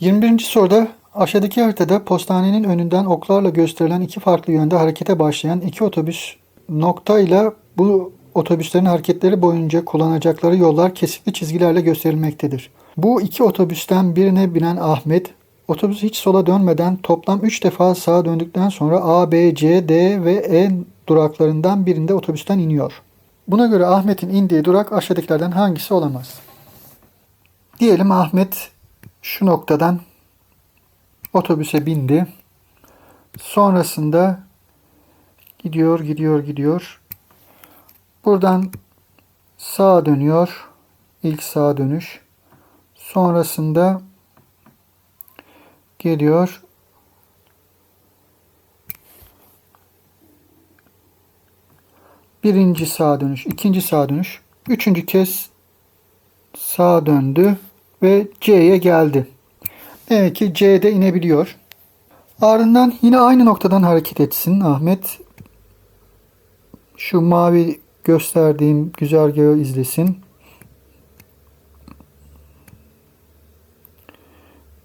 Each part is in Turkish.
21. soruda aşağıdaki haritada postanenin önünden oklarla gösterilen iki farklı yönde harekete başlayan iki otobüs noktayla bu otobüslerin hareketleri boyunca kullanacakları yollar kesikli çizgilerle gösterilmektedir. Bu iki otobüsten birine binen Ahmet otobüs hiç sola dönmeden toplam 3 defa sağa döndükten sonra A, B, C, D ve E duraklarından birinde otobüsten iniyor. Buna göre Ahmet'in indiği durak aşağıdakilerden hangisi olamaz? Diyelim Ahmet şu noktadan otobüse bindi. Sonrasında gidiyor, gidiyor, gidiyor. Buradan sağa dönüyor. İlk sağa dönüş. Sonrasında geliyor. Birinci sağa dönüş, ikinci sağa dönüş. Üçüncü kez sağa döndü ve C'ye geldi. Demek ki C'de inebiliyor. Ardından yine aynı noktadan hareket etsin Ahmet. Şu mavi gösterdiğim güzergahı izlesin.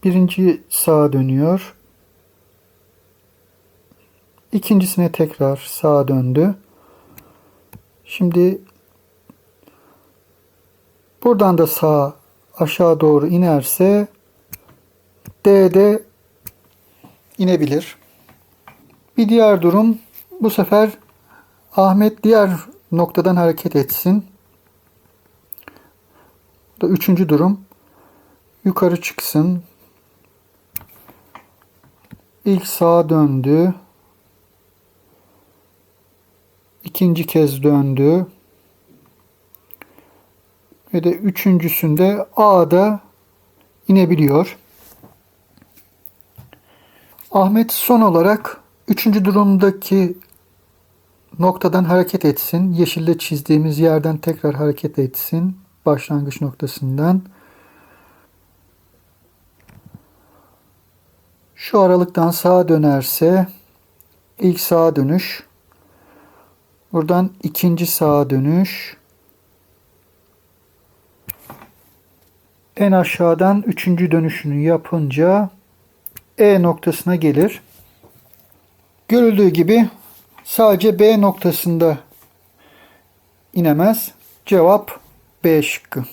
Birinci sağa dönüyor. İkincisine tekrar sağa döndü. Şimdi buradan da sağa aşağı doğru inerse D'de inebilir. Bir diğer durum bu sefer Ahmet diğer noktadan hareket etsin. Da üçüncü durum. Yukarı çıksın. İlk sağa döndü. İkinci kez döndü. Ve de üçüncüsünde A'da inebiliyor. Ahmet son olarak üçüncü durumdaki noktadan hareket etsin. Yeşille çizdiğimiz yerden tekrar hareket etsin. Başlangıç noktasından. Şu aralıktan sağa dönerse ilk sağa dönüş. Buradan ikinci sağa dönüş. En aşağıdan üçüncü dönüşünü yapınca E noktasına gelir. Görüldüğü gibi sadece B noktasında inemez. Cevap B şıkkı.